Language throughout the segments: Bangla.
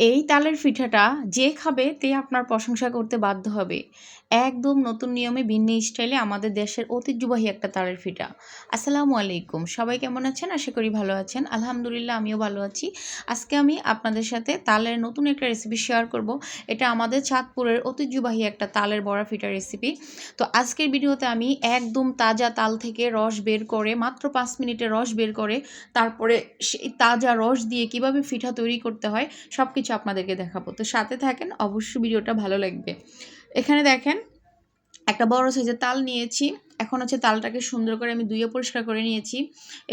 এই তালের পিঠাটা যে খাবে তে আপনার প্রশংসা করতে বাধ্য হবে। একদম নতুন নিয়মে ভিন্ন স্টাইলে আমাদের দেশের ঐতিহ্যবাহী একটা তালের পিঠা। আসসালামু আলাইকুম। সবাই কেমন আছেন? আশা করি ভালো আছেন। আলহামদুলিল্লাহ, আমিও ভালো আছি। আজকে আমি আপনাদের সাথে তালের নতুন একটা রেসিপি শেয়ার করব। এটা আমাদের চাঁদপুরের ঐতিহ্যবাহী একটা তালের বড়া পিঠা রেসিপি তো আজকের ভিডিওতে আমি একদম তাজা তাল থেকে রস বের করে, মাত্র পাঁচ মিনিটে রস বের করে, তারপরে সেই তাজা রস দিয়ে কীভাবে পিঠা তৈরি করতে হয় সব কিছু আপনাদেরকে দেখাবো। তো সাথে থাকেন অবশ্যই ভিডিওটা ভালো লাগবে। এখানে দেখেন একটা বড় সাইজের তাল নিয়েছি। এখন হচ্ছে তালটাকে সুন্দর করে আমি ধুয়ে পরিষ্কার করে নিয়েছি।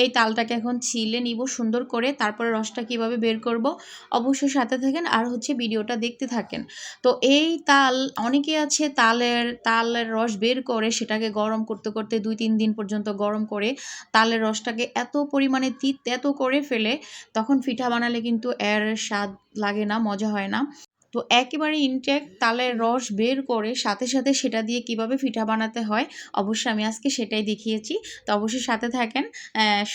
এই তালটাকে এখন ছিলে নিব সুন্দর করে, তারপরে রসটা কীভাবে বের করব অবশ্যই সাথে থাকেন আর হচ্ছে ভিডিওটা দেখতে থাকেন। তো এই তাল, অনেকে আছে তালের তালের রস বের করে সেটাকে গরম করতে করতে দুই তিন দিন পর্যন্ত গরম করে তালের রসটাকে এত পরিমাণে তিত, এত করে ফেলে, তখন পিঠা বানালে কিন্তু এর স্বাদ লাগে না, মজা হয় না। তো একেবারে ইনটেক তালের রস বের করে সাথে সাথে সেটা দিয়ে কীভাবে পিঠা বানাতে হয়, অবশ্যই আমি আজকে সেটাই দেখিয়েছি। তো অবশ্যই সাথে থাকেন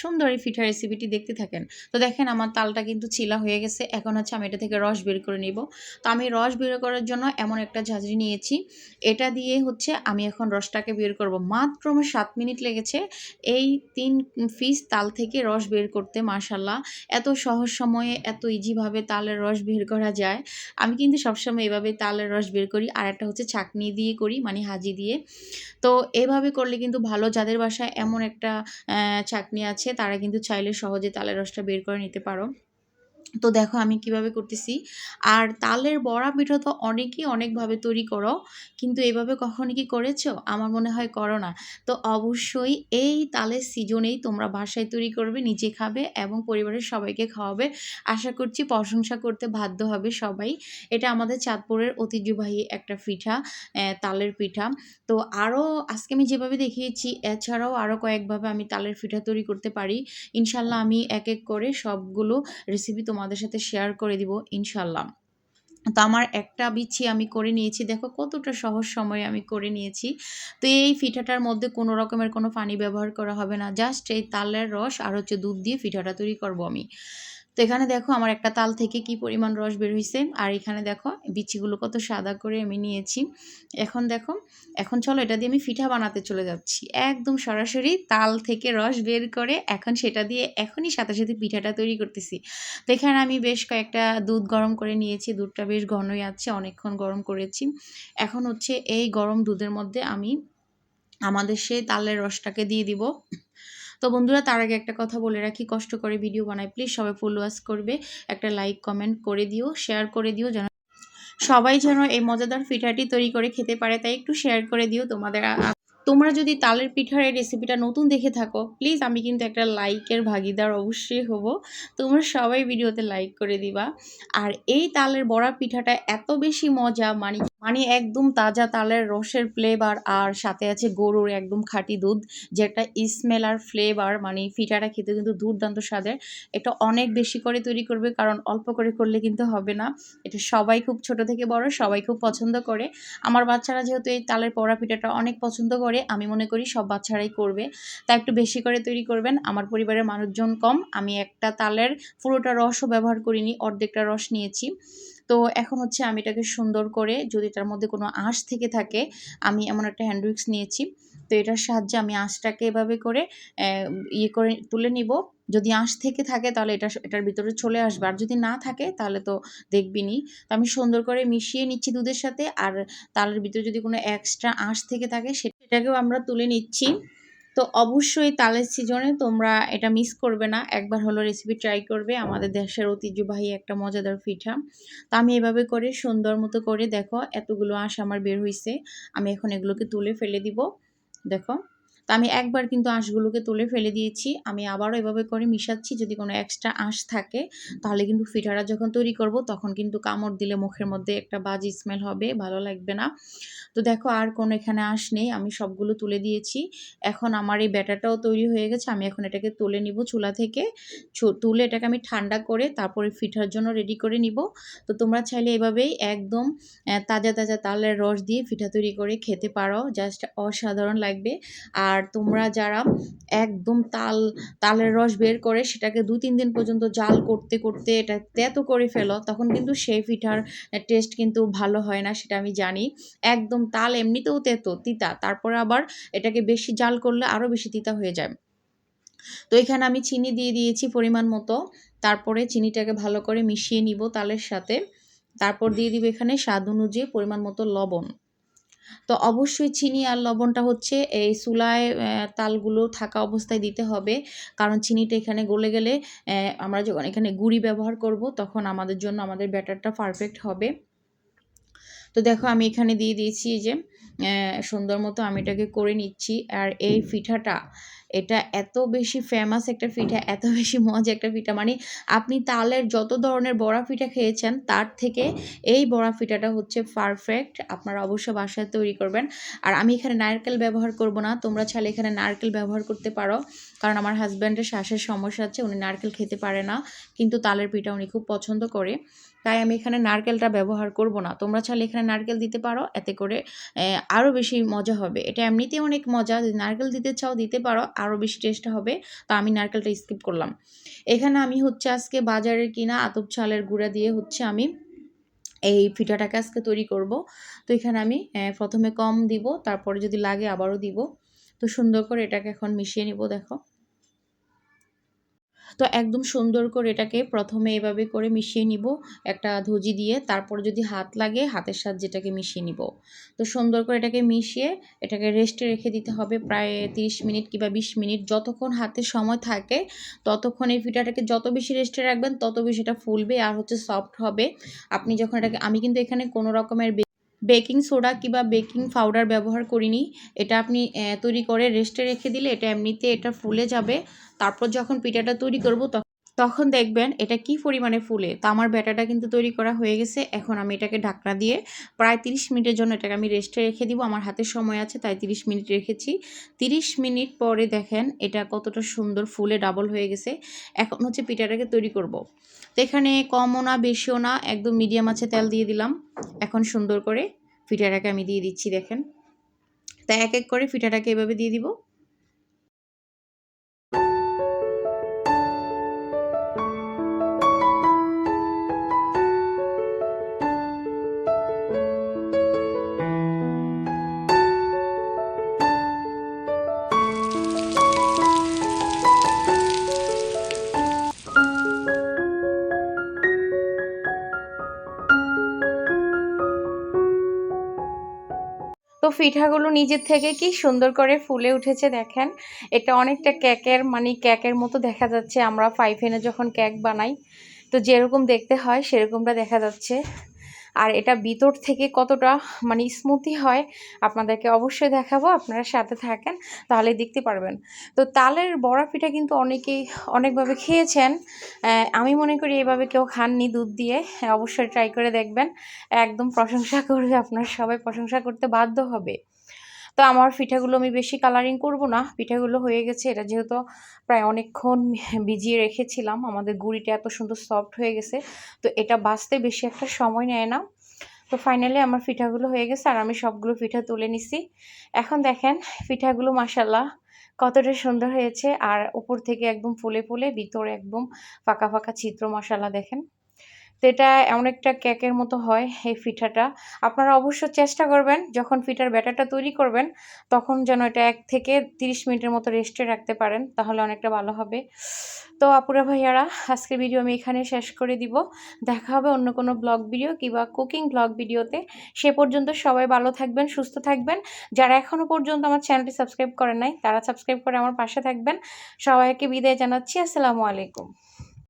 সুন্দর এই পিঠা রেসিপিটি দেখতে থাকেন। তো দেখেন আমার তালটা কিন্তু চিলা হয়ে গেছে, এখন হচ্ছে আমি এটা থেকে রস বের করে নিব। তো আমি রস বের করার জন্য এমন একটা ঝাঁঝরি নিয়েছি, এটা দিয়ে হচ্ছে আমি এখন রসটাকে বের করব। মাত্র আমার সাত মিনিট লেগেছে, এই তিন পিস তাল থেকে রস বের করতে মার্শাল্লাহ এত সহজ সময়ে, এত ইজিভাবে তালের রস বের করা যায়। আমি কিন্তু কিন্তু সবসময় এভাবে তালের রস বের করি। আর একটা হচ্ছে ছাকনি দিয়ে করি মানে হাজি দিয়ে। তো এভাবে করলে কিন্তু ভালো। যাদের বাসায় এমন একটা ছাকনি আছে, তারা কিন্তু চাইলে সহজে তালের রসটা বের করে নিতে পারো। তো দেখো আমি কীভাবে করতেছি। আর তালের বড়া পিঠা তো অনেকেই অনেকভাবে তৈরি করো, কিন্তু এভাবে কখনো কি করেছ? আমার মনে হয় করো না। তো অবশ্যই এই তালের সিজনেই তোমরা বাসায় তৈরি করবে, নিজে খাবে এবং পরিবারের সবাইকে খাওয়াবে। আশা করছি প্রশংসা করতে বাধ্য হবে সবাই। এটা আমাদের চাঁদপুরের ঐতিহ্যবাহী একটা পিঠা তালের পিঠা। তো আরও আজকে আমি যেভাবে দেখিয়েছি, এছাড়াও আরও কয়েকভাবে আমি তালের পিঠা তৈরি করতে পারি। ইনশাল্লাহ আমি এক এক করে সবগুলো রেসিপি তোমার তোমাদের সাথে শেয়ার করে দিব, ইনশাল্লাহ। তো আমার একটা বিচ্ছি আমি করে নিয়েছি, দেখো কতটা সহজ সময়ে আমি করে নিয়েছি। তো এই পিঠাটার মধ্যে কোনো রকমের কোনো পানি ব্যবহার করা হবে না জাস্ট এই তালের রস আর হচ্ছে দুধ দিয়ে পিঠাটা তৈরি করব আমি। এখানে দেখো আমার একটা তাল থেকে কি পরিমাণ রস বের হয়েছে আর এখানে দেখো বিচিগুলো কত সাদা করে আমি নিয়েছি। এখন দেখো, এখন চলো এটা দিয়ে আমি পিঠা বানাতে চলে যাচ্ছি। একদম সরাসরি তাল থেকে রস বের করে এখন সেটা দিয়ে এখনই সাথে সাথে পিঠাটা তৈরি করতেছি। তো এখানে আমি বেশ কয়েকটা দুধ গরম করে নিয়েছি, দুধটা বেশ ঘনই আছে, অনেকক্ষণ গরম করেছি। এখন হচ্ছে এই গরম দুধের মধ্যে আমি আমাদের সেই তালের রসটাকে দিয়ে দিব। তো বন্ধুরা, তার আগে একটা কথা বলে রাখি, কষ্ট করে ভিডিও বানাই প্লিজ সবাই ফলোয়ার্স করবে, একটা লাইক কমেন্ট করে দিও শেয়ার করে দিও যেন সবাই যেন এই মজাদার ফিটাটি তৈরি করে খেতে পারে, তাই একটু শেয়ার করে দিও তোমাদের তোমরা যদি তালের পিঠার এই রেসিপিটা নতুন দেখে থাকো প্লিজ আমি কিন্তু একটা লাইকের ভাগিদার অবশ্যই হব। তোমরা সবাই ভিডিওতে লাইক করে দিবা। আর এই তালের বড়া পিঠাটা এত বেশি মজা মানে মানে একদম তাজা তালের রসের ফ্লেভার আর সাথে আছে গরুর একদম খাঁটি দুধ যেটা স্মেল আর ফ্লেভার মানে ফিটাটা খেতে কিন্তু দুর্দান্ত স্বাদের। এটা অনেক বেশি করে তৈরি করবে, কারণ অল্প করে করলে কিন্তু হবে না। এটা সবাই খুব ছোট থেকে বড়, সবাই খুব পছন্দ করে। আমার বাচ্চারা যেহেতু এই তালের পড়া পিঠাটা অনেক পছন্দ করে আমি মনে করি সব বাচ্চারাই করবে। তা একটু বেশি করে তৈরি করবেন। আমার পরিবারের মানুষজন কম। আমি একটা তালের পুরোটা রসও ব্যবহার করিনি, অর্ধেকটা রস নিয়েছি। তো এখন হচ্ছে আমি এটাকে সুন্দর করে যদি তার মধ্যে কোনো আঁশ থেকে থাকে, আমি এমন একটা হ্যান্ড উইক্স নিয়েছি। তো এটার সাহায্যে আমি আঁশটাকে এভাবে করে ইয়ে করে তুলে নিব। যদি আঁশ থেকে থাকে তাহলে এটা এটার ভিতরে চলে আসবে। আর যদি না থাকে তাহলে তো দেখবিনি তো আমি সুন্দর করে মিশিয়ে নিচ্ছি দুধের সাথে। আর তালের ভিতরে যদি কোনো এক্সট্রা আঁশ থেকে থাকে সেটাকেও আমরা তুলে নিচ্ছি। তো অবশ্যই তালের সিজনে তোমরা এটা মিস করবে না। একবার হলো রেসিপি ট্রাই করবে। আমাদের দেশের ঐতিহ্যবাহী একটা মজাদার পিঠা। তো আমি এভাবে করে সুন্দর মতো করে দেখো, এতগুলো আঁশ আমার বের হয়েছে আমি এখন এগুলোকে তুলে ফেলে দিব। দেখো। তো আমি একবার কিন্তু আঁশগুলোকে তুলে ফেলে দিয়েছি। আমি আবারও এভাবে করে মিশাচ্ছি, যদি কোনো এক্সট্রা আঁশ থাকে, তাহলে কিন্তু পিঠাটা যখন তৈরি করব, তখন কিন্তু কামড় দিলে মুখের মধ্যে একটা বাজি স্মেল হবে, ভালো লাগবে না। তো দেখো, আর কোনো এখানে আঁশ নেই, আমি সবগুলো তুলে দিয়েছি। এখন আমার এই ব্যাটারটাও তৈরি হয়ে গেছে, আমি এখন এটাকে তুলে নিব চুলা থেকে। তুলে এটাকে আমি ঠান্ডা করে তারপরে পিঠার জন্য রেডি করে নিব। তো তোমরা চাইলে এভাবেই একদম তাজা তাজা তালের রস দিয়ে পিঠা তৈরি করে খেতে পারো জাস্ট অসাধারণ লাগবে। আর আর তোমরা যারা একদম তাল, তালের রস বের করে সেটাকে দু তিন দিন পর্যন্ত জাল করতে করতে এটা তেতো করে ফেলো, তখন কিন্তু সেই পিঠার টেস্ট কিন্তু ভালো হয় না, সেটা আমি জানি। একদম তাল এমনিতেও তেতো, তিতা, তারপরে আবার এটাকে বেশি জাল করলে আরও বেশি তিতা হয়ে যায়। তো এখানে আমি চিনি দিয়ে দিয়েছি পরিমাণ মতো, তারপরে চিনিটাকে ভালো করে মিশিয়ে নিব তালের সাথে। তারপর দিয়ে দিব এখানে স্বাদ অনুযায়ী পরিমাণ মতো লবণ। তো অবশ্যই চিনি আর লবণটা হচ্ছে এই চুলায় তালগুলো থাকা অবস্থায় দিতে হবে। কারণ চিনিটা এখানে গলে গেলে আমরা যখন এখানে গুড়ি ব্যবহার করব, তখন আমাদের জন্য আমাদের ব্যাটারটা পারফেক্ট হবে। তো দেখো আমি এখানে দিয়ে দিয়েছি যে সুন্দর মতো আমি এটাকে করে নিচ্ছি। আর এই পিঠাটা এটা এত বেশি ফেমাস একটা পিঠা, এত বেশি মজা একটা পিঠা। মানে আপনি তালের যত ধরনের বড়া পিঠা খেয়েছেন, তার থেকে এই বড়া পিঠাটা হচ্ছে পারফেক্ট আপনারা অবশ্যই বাসায় তৈরি করবেন। আর আমি এখানে নারকেল ব্যবহার করব না। তোমরা চাইলে এখানে নারকেল ব্যবহার করতে পারো। কারণ আমার হাজব্যান্ডের শ্বাসের সমস্যা আছে, উনি নারকেল খেতে পারে না। কিন্তু তালের পিঠা উনি খুব পছন্দ করে। তাই আমি এখানে নারকেলটা ব্যবহার করব না। তোমরা চাইলে এখানে নারকেল দিতে পারো, এতে করে আরও বেশি মজা হবে। এটা এমনিতেই অনেক মজা, যদি নারকেল দিতে চাও, দিতে পারো আরও বেশি টেস্ট হবে। তো আমি নারকেলটা স্কিপ করলাম। এখানে আমি হচ্ছে আজকে বাজারের কিনা আতপ চালের গুঁড়া দিয়ে হচ্ছে আমি এই পিঠাটাকে আজকে তৈরি করব। তো এখানে আমি প্রথমে কম দিব, তারপরে যদি লাগে আবারও দিব। তো সুন্দর করে এটাকে এখন মিশিয়ে নিব, দেখো। তো একদম সুন্দর করে এটাকে প্রথমে এভাবে করে মিশিয়ে নিব, একটা ধুজি দিয়ে। তারপর যদি হাত লাগে, হাতের সাথে যেটাকে মিশিয়ে নিব। তো সুন্দর করে এটাকে মিশিয়ে এটাকে রেস্টে রেখে দিতে হবে প্রায় 30 মিনিট কিংবা 20 মিনিট। যতক্ষণ হাতে সময় থাকে, ততক্ষণ এই পিঠাটাকে যত বেশি রেস্টে রাখবেন, তত বেশি এটা ফুলবে আর হচ্ছে সফট হবে। আপনি যখন এটাকে, আমি কিন্তু এখানে কোনো রকমের বেকিং সোডা কিবা বেকিং পাউডার ব্যবহার করিনি। এটা আপনি তৈরি করে রেস্টে রেখে দিলে এটা এমনিতে এটা ফুলে যাবে। তারপর যখন পিঠাটা তৈরি করব তখন দেখবেন এটা কি পরিমাণে ফুলে? তো আমার ব্যাটাটা কিন্তু তৈরি করা হয়ে গেছে। এখন আমি এটাকে ঢাকনা দিয়ে প্রায় 30 মিনিটের জন্য এটাকে আমি রেস্টে রেখে দিব। আমার হাতে সময় আছে, তাই 30 মিনিট রেখেছি। 30 মিনিট পরে দেখেন এটা কতটা সুন্দর ফুলে ডাবল হয়ে গেছে। এখন হচ্ছে পিঠাটাকে তৈরি করব। তো এখানে কমও না, বেশিও না, একদম মিডিয়াম আছে, তেল দিয়ে দিলাম। এখন সুন্দর করে পিঠাটাকে আমি দিয়ে দিচ্ছি, দেখেন। তাই এক এক করে পিঠাটাকে এভাবে দিয়ে দিব। পিঠাগুলো নিজের থেকে কি সুন্দর করে ফুলে উঠেছে দেখেন। এটা অনেকটা ক্যাকের মানে ক্যাকের মতো দেখা যাচ্ছে। আমরা ফাইভেনে যখন ক্যাক বানাই, তো যেরকম দেখতে হয় সেরকমটা দেখা যাচ্ছে। আর এটা ভিতর থেকে কতটা মানে স্মুথি হয় আপনাদেরকে অবশ্যই দেখাবো, আপনারা সাথে থাকেন তাহলে দেখতে পারবেন। তো তালের বড়া পিঠা কিন্তু অনেকেই অনেকভাবে খেয়েছেন আমি মনে করি এভাবে কেউ খাননি দুধ দিয়ে, অবশ্যই ট্রাই করে দেখবেন, একদম প্রশংসা করবে আপনার সবাই, প্রশংসা করতে বাধ্য হবে। তো আমার পিঠাগুলো আমি বেশি কালারিং করব না। পিঠাগুলো হয়ে গেছে। এটা যেহেতু প্রায় অনেকক্ষণ ভিজিয়ে রেখেছিলাম, আমাদের গুড়িটা এত সুন্দর সফট হয়ে গেছে, তো এটা বাঁচতে বেশি একটা সময় নেয় না। তো ফাইনালি আমার পিঠাগুলো হয়ে গেছে আর আমি সবগুলো পিঠা তুলে নিছি। এখন দেখেন পিঠাগুলো মাসাল্লাহ কতটা সুন্দর হয়েছে। আর উপর থেকে একদম ফুলে ফুলে, ভিতরে একদম ফাঁকা ফাঁকা চিত্র মশালা দেখেন। তো এটা এমন একটা মতো হয় এই পিঠাটা। আপনারা অবশ্য চেষ্টা করবেন, যখন পিঠার ব্যাটারটা তৈরি করবেন, তখন যেন এটা এক থেকে তিরিশ মিনিটের মতো রেস্টে রাখতে পারেন, তাহলে অনেকটা ভালো হবে। তো আপুরা ভাইয়ারা, আজকের ভিডিও আমি এখানে শেষ করে দিব। দেখা হবে অন্য কোনো ব্লগ ভিডিও কিংবা কুকিং ব্লগ ভিডিওতে। সে পর্যন্ত সবাই ভালো থাকবেন, সুস্থ থাকবেন। যারা এখনও পর্যন্ত আমার চ্যানেলটি সাবস্ক্রাইব করেন নাই, তারা সাবস্ক্রাইব করে আমার পাশে থাকবেন। সবাইকে বিদায় জানাচ্ছি, আসসালামু আলাইকুম।